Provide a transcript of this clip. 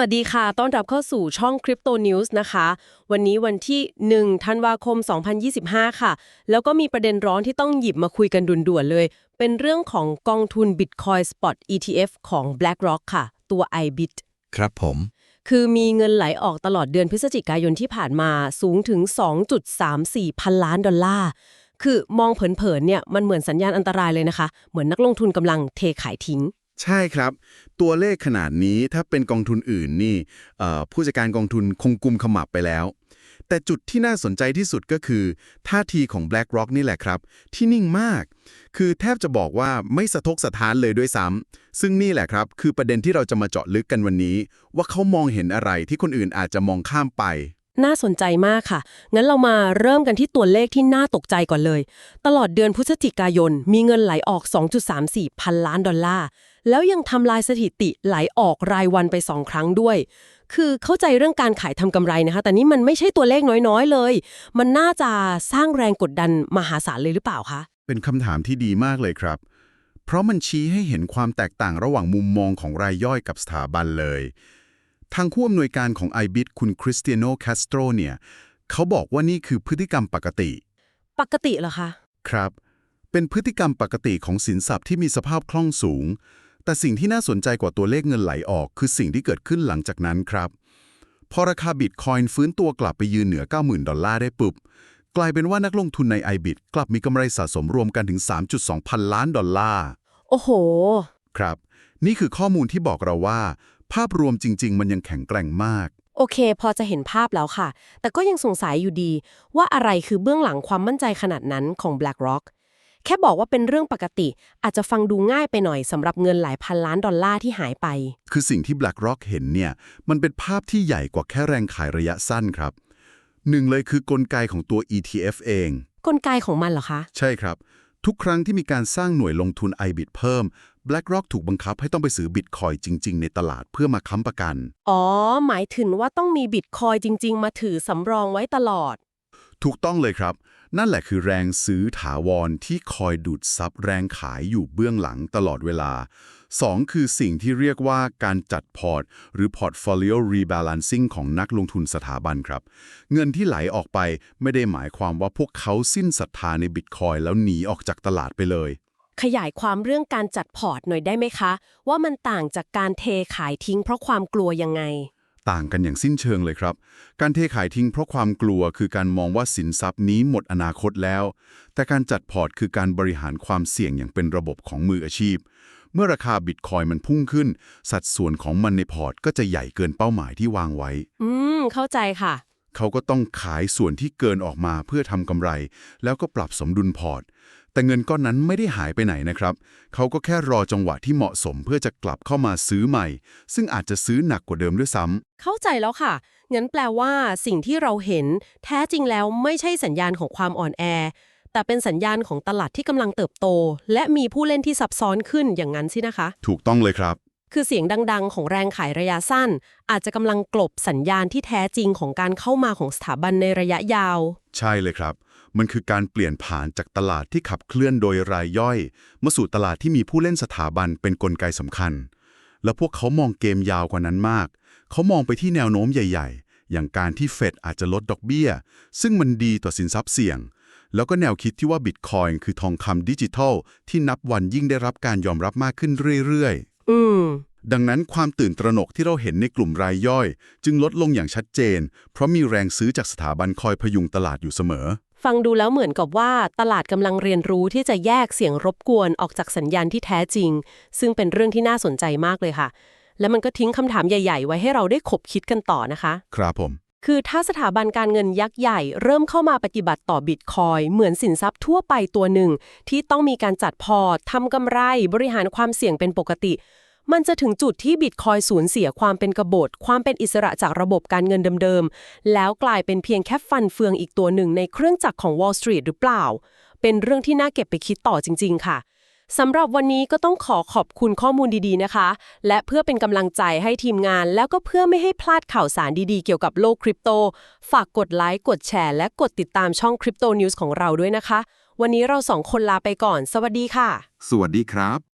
วัสดีค่ะ ต้อนรับเข้าสู่ช่อง Crypto News นะคะ วันนี้วันที่ 1 ธันวาคม 2025 ค่ะ แล้วก็มีประเด็นร้อนที่ต้องหยิบมาคุยกันด่วนๆเลย เป็นเรื่องของกองทุน Bitcoin Spot ETF ของ BlackRock ค่ะ ตัว IBIT ครับผม คือมีเงินไหลออกตลอดเดือนพฤศจิกายนที่ผ่านมาสูงถึง 2.34 พันล้านดอลลาร์ คือมองเผินๆเนี่ยมันเหมือนสัญญาณอันตรายเลยนะคะ เหมือนนักลงทุนกำลังเทขายทิ้ง ใช่ครับ ตัวเลขขนาดนี้ถ้าเป็นกองทุนอื่นนี่ผู้จัดการกองทุนคงกุมขมับไปแล้ว แต่จุดที่น่าสนใจที่สุดก็คือ ท่าทีของ BlackRock นี่แหละครับ ที่นิ่งมาก คือแทบจะบอกว่าไม่สะทกสะท้านเลยด้วยซ้ำซึ่งนี่แหละครับ คือประเด็นที่เราจะมาเจาะลึกกันวันนี้ ว่าเขามองเห็นอะไรที่คนอื่นอาจจะมองข้ามไปน่าสนใจมากค่ะ งั้นเรามาเริ่มกันที่ตัวเลขที่น่าตกใจก่อนเลย ตลอดเดือนพฤศจิกายน มีเงินไหลออก 2.34 พันล้านดอลลาร์ แล้วยังทำลายสถิติไหลออกรายวันไป2ครั้งด้วย คือเข้าใจเรื่องการขายทำกำไรนะคะ แต่นี่มันไม่ใช่ตัวเลขน้อยๆเลย มันน่าจะสร้างแรงกดดันมหาศาลเลยหรือเปล่าคะ เป็นคำถามที่ดีมากเลยครับ เพราะมันชี้ให้เห็นความแตกต่างระหว่างมุมมองของรายย่อยกับสถาบันเลย ทางผู้อำนวยการของ IBIT คุณคริสเตียโนคาสโตรเนี่ยเขาบอกว่านี่คือพฤติกรรมปกติ ปกติเหรอคะ ครับ เป็นพฤติกรรมปกติของสินทรัพย์ที่มีสภาพคล่องสูง แต่สิ่งที่น่าสนใจกว่าตัวเลขเงินไหลออก คือสิ่งที่เกิดขึ้นหลังจากนั้นครับ พอราคาบิตคอยน์ฟื้นตัวกลับไปยืนเหนือ 90,000 ดอลลาร์ได้ปุ๊บ กลายเป็นว่านักลงทุนใน IBIT กลับมีกำไรสะสมรวมกันถึง 3.2 พันล้านดอลลาร์ โอ้โห ครับ นี่คือข้อมูลที่บอกเราว่า ภาพรวมจริง ๆ มันยังแข็งแกร่งมาก โอเค พอจะเห็นภาพแล้วค่ะ แต่ก็ยังสงสัยอยู่ดี ว่าอะไรคือเบื้องหลังความมั่นใจขนาดนั้นของ BlackRock แค่บอกว่าเป็นเรื่องปกติ อาจจะฟังดูง่ายไปหน่อยสำหรับเงินหลายพันล้านดอลลาร์ที่หายไป คือสิ่งที่ BlackRock เห็นเนี่ย มันเป็นภาพที่ใหญ่กว่าแค่แรงขายระยะสั้นครับ หนึ่งเลยคือกลไกของตัว ETF เอง กลไกของมันเหรอคะ ใช่ครับ ทุกครั้งที่มีการสร้างหน่วยลงทุน IBIT เพิ่ม BlackRock ถูกบังคับให้ต้องไปซื้อบิตคอยจริง ๆ ในตลาดเพื่อมาค้ำประกัน อ๋อ หมายถึงว่าต้องมีบิตคอยจริง ๆ มาถือสำรองไว้ตลอด ถูกต้องเลยครับ นั่นแหละคือแรงซื้อถาวรที่คอยดูดซับแรงขายอยู่เบื้องหลังตลอดเวลา 2. คือสิ่งที่เรียกว่าการจัดพอร์ต หรือ portfolio rebalancing ของนักลงทุนสถาบันครับ เงินที่ไหลออกไปไม่ได้หมายความว่าพวกเขาสิ้นศรัทธาในบิตคอยแล้วหนีออกจากตลาดไปเลย ขยายความเรื่องการจัดพอร์ตหน่อยได้ไหมคะ ว่ามันต่างจากการเทขายทิ้งเพราะความกลัวยังไง ต่างกันอย่างสิ้นเชิงเลยครับ การเทขายทิ้งเพราะความกลัวคือการมองว่าสินทรัพย์นี้หมดอนาคตแล้ว แต่การจัดพอร์ตคือการบริหารความเสี่ยงอย่างเป็นระบบของมืออาชีพ เมื่อราคาบิตคอยมันพุ่งขึ้น สัดส่วนของมันในพอร์ตก็จะใหญ่เกินเป้าหมายที่วางไว้ อืม เข้าใจค่ะ เขาก็ต้องขายส่วนที่เกินออกมาเพื่อทำกำไร แล้วก็ปรับสมดุลพอร์ต แต่เงินก้อนนั้นไม่ได้หายไปไหนนะครับ เขาก็แค่รอจังหวะที่เหมาะสมเพื่อจะกลับเข้ามาซื้อใหม่ ซึ่งอาจจะซื้อหนักกว่าเดิมด้วยซ้ำเข้าใจแล้วค่ะ งั้นแปลว่าสิ่งที่เราเห็น แท้จริงแล้วไม่ใช่สัญญาณของความอ่อนแอ แต่เป็นสัญญาณของตลาดที่กำลังเติบโต และมีผู้เล่นที่ซับซ้อนขึ้นอย่างนั้นสินะคะ ถูกต้องเลยครับ คือเสียงดังๆ ของแรงขายระยะสั้น อาจจะกำลังกลบสัญญาณที่แท้จริงของการเข้ามาของสถาบันในระยะยาว ใช่เลยครับ มันคือการเปลี่ยนผ่านจากตลาดที่ขับเคลื่อนโดยรายย่อย มาสู่ตลาดที่มีผู้เล่นสถาบันเป็นนกลไกสำคัญ แล้วพวกเขามองเกมยาวกว่านั้นมาก เขามองไปที่แนวโน้มใหญ่ ๆ อย่างการที่เฟดอาจจะลดดอกเบี้ย ซึ่งมันดีต่อสินทรัพย์เสี่ยงแล้วก็แนวคิดที่ว่าบิตคอยน์คือทองคำดิจิทัล ที่นับวันยิ่งได้รับการยอมรับมากขึ้นเรื่อยๆ อืม ดังนั้นความตื่นตระหนกที่เราเห็นในกลุ่มรายย่อย จึงลดลงอย่างชัดเจน เพราะมีแรงซื้อจากสถาบันคอยพยุงตลาดอยู่เสมอ ฟังดูแล้วเหมือนกับว่าตลาดกำลังเรียนรู้ที่จะแยกเสียงรบกวนออกจากสัญญาณที่แท้จริง ซึ่งเป็นเรื่องที่น่าสนใจมากเลยค่ะ และมันก็ทิ้งคำถามใหญ่ ๆ ไว้ให้เราได้ขบคิดกันต่อนะคะ ครับผม คือถ้าสถาบันการเงินยักษ์ใหญ่ เริ่มเข้ามาปฏิบัติต่อบิตคอยเหมือนสินทรัพย์ทั่วไปตัวหนึ่ง ที่ต้องมีการจัดพอร์ตทำกำไรบริหารความเสี่ยงเป็นปกติ มันจะถึงจุดที่บิตคอยสูญเสียความเป็นกบฏ ความเป็นอิสระจากระบบการเงินเดิมๆ แล้วกลายเป็นเพียงแค่ฟันเฟืองอีกตัวหนึ่งในเครื่องจักรของ Wall Street หรือเปล่า เป็นเรื่องที่น่าเก็บไปคิดต่อจริง ๆ ค่ะสำหรับวันนี้ก็ต้องขอขอบคุณข้อมูลดีๆนะคะ และเพื่อเป็นกำลังใจให้ทีมงาน แล้วก็เพื่อไม่ให้พลาดข่าวสารดีๆ เกี่ยวกับโลกคริปโต ฝากกดไลค์ กดแชร์ และกดติดตามช่อง Crypto News ของเราด้วยนะคะ วันนี้เราสองคนลาไปก่อน สวัสดีค่ะ สวัสดีครับ